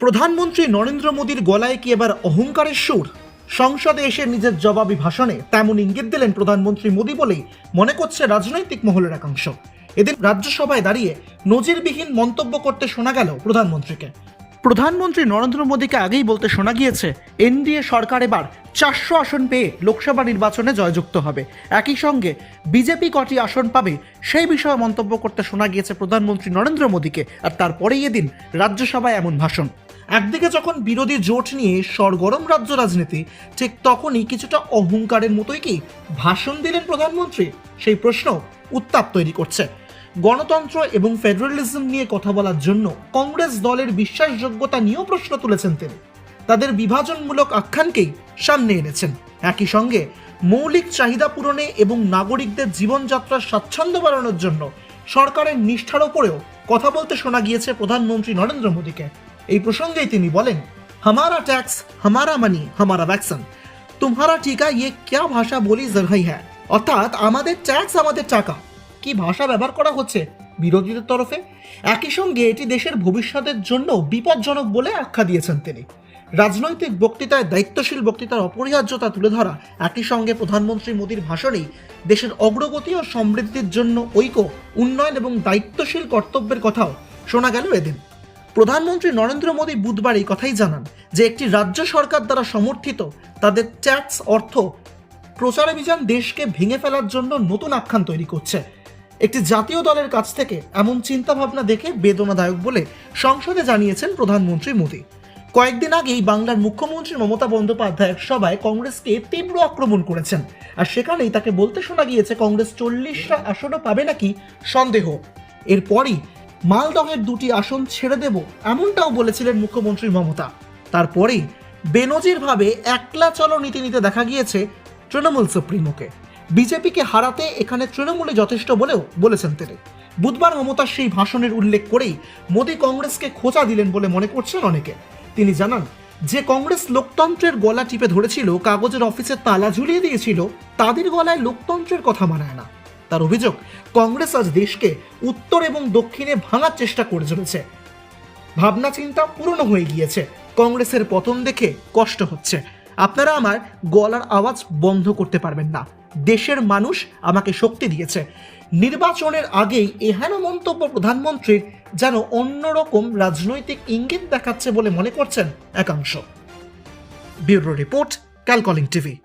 প্রধানমন্ত্রী নরেন্দ্র মোদীর গলায় কি এবার অহংকারের সুর? সংসদে এসে নিজের জবাবি ভাষণে তেমন ইঙ্গিত দিলেন প্রধানমন্ত্রী মোদী বলেই মনে করছে রাজনৈতিক মহলের একাংশ। এদিন রাজ্যসভায় দাঁড়িয়ে নজিরবিহীন মন্তব্য করতে শোনা গেল প্রধানমন্ত্রীকে। প্রধানমন্ত্রী নরেন্দ্র মোদীকে আগেই বলতে শোনা গিয়েছে, এনডিএ সরকার এবার চারশো আসন পেয়ে লোকসভা নির্বাচনে জয়যুক্ত হবে। একই সঙ্গে বিজেপি কটি আসন পাবে সেই বিষয়ে মন্তব্য করতে শোনা গিয়েছে প্রধানমন্ত্রী নরেন্দ্র মোদীকে, আর তারপরেই এদিন রাজ্যসভায় এমন ভাষণ। একদিকে যখন বিরোধী জোট নিয়ে সরগরম রাজ্য রাজনীতি, ঠিক তখনই কিছুটা অহংকারের মতোই কি ভাষণ দিলেন প্রধানমন্ত্রী? সেই প্রশ্ন উত্তাপ তৈরি করছে। গণতন্ত্র এবং ফেডারেলিজম নিয়ে কথা বলার জন্য কংগ্রেস দলের বিশ্বাসযোগ্যতা নিয়েও প্রশ্ন তুলেছেন তিনি। তাদের বিভাজনমূলক আখ্যানকেই সামনে এনেছেন। একই সঙ্গে মৌলিক চাহিদা পূরণে এবং নাগরিকদের জীবনযাত্রার স্বাচ্ছন্দ্য বাড়ানোর জন্য সরকারের নিষ্ঠার ওপরেও কথা বলতে শোনা গিয়েছে প্রধানমন্ত্রী নরেন্দ্র মোদীকে। এই প্রসঙ্গেই তিনি বলেন হামারা ট্যাক্স হামারা মানি হামারা ভ্যাকসিন তোমারা টিকা ইয়ে ক্যা ভাষা বলি জরহাই হ্যাঁ অর্থাৎ আমাদের ট্যাক্স আমাদের টাকা কি ভাষা ব্যবহার করা হচ্ছে বিরোধীদের তরফে? একই সঙ্গে এটি দেশের ভবিষ্যতের জন্য বিপজ্জনক বলে আখ্যা দিয়েছেন তিনি। রাজনৈতিক বক্তৃতায় দায়িত্বশীল বক্তৃতার অপরিহার্যতা তুলে ধরা, একই সঙ্গে প্রধানমন্ত্রী মোদীর ভাষণেই দেশের অগ্রগতি ও সমৃদ্ধির জন্য ঐক্য, উন্নয়ন এবং দায়িত্বশীল কর্তব্যের কথাও শোনা গেল এদিন। প্রধানমন্ত্রী নরেন্দ্র মোদী বুধবার এই কথাই জানান যে একটি রাজ্য সরকার দ্বারা সমর্থিত তাদের ট্যাক্স অর্থ প্রচারাভিযান দেশকে ভেঙে ফেলার জন্য নতুন আখ্যান তৈরি করছে। একটি জাতীয় দলের কাছ থেকে এমন চিন্তাভাবনা দেখে বেদনাদায়ক বলে সংসদে জানিয়েছেন প্রধানমন্ত্রী মোদী। কয়েকদিন আগেই বাংলার মুখ্যমন্ত্রী মমতা বন্দ্যোপাধ্যায় এক সভায় কংগ্রেসকে তীব্র আক্রমণ করেছেন আর সেখানেই তাকে বলতে শোনা গিয়েছে, কংগ্রেস চল্লিশটা আসনও পাবে নাকি? সন্দেহ। এরপরই মালদহের দুটি আসন ছেড়ে দেব, এমনটাও বলেছিলেন মুখ্যমন্ত্রী মমতা। তারপরেই বেনজিরভাবে একলা চলো নীতি নিতে দেখা গিয়েছে তৃণমূল সুপ্রিমোকে। বিজেপিকে হারাতে এখানে তৃণমূলে যথেষ্ট বলেও বলেছেন তিনি। বুধবার মমতার সেই ভাষণের উল্লেখ করেই মোদী কংগ্রেসকে খোঁচা দিলেন বলে মনে করছেন অনেকে। তিনি জানান, যে কংগ্রেস লোকতন্ত্রের গলা টিপে ধরেছিল, কাগজের অফিসে তালা ঝুলিয়ে দিয়েছিল, তাদের গলায় লোকতন্ত্রের কথা মানায় না। তার অভিযোগ কংগ্রেস আজ দেশকে উত্তর এবং দক্ষিণে ভাঙার চেষ্টা করে চলেছে। ভাবনা চিন্তা পুরনো হয়ে গিয়েছে। কংগ্রেসের পতন দেখে কষ্ট হচ্ছে। আপনারা আমার গলার আওয়াজ বন্ধ করতে পারবেন না। দেশের মানুষ আমাকে শক্তি দিয়েছে। নির্বাচনের আগেই এহেন মন্তব্য প্রধানমন্ত্রীর যেন অন্যরকম রাজনৈতিক ইঙ্গিত দেখাচ্ছে বলে মনে করছেন একাংশ। ব্যুরো রিপোর্ট, ক্যালকলিং টিভি।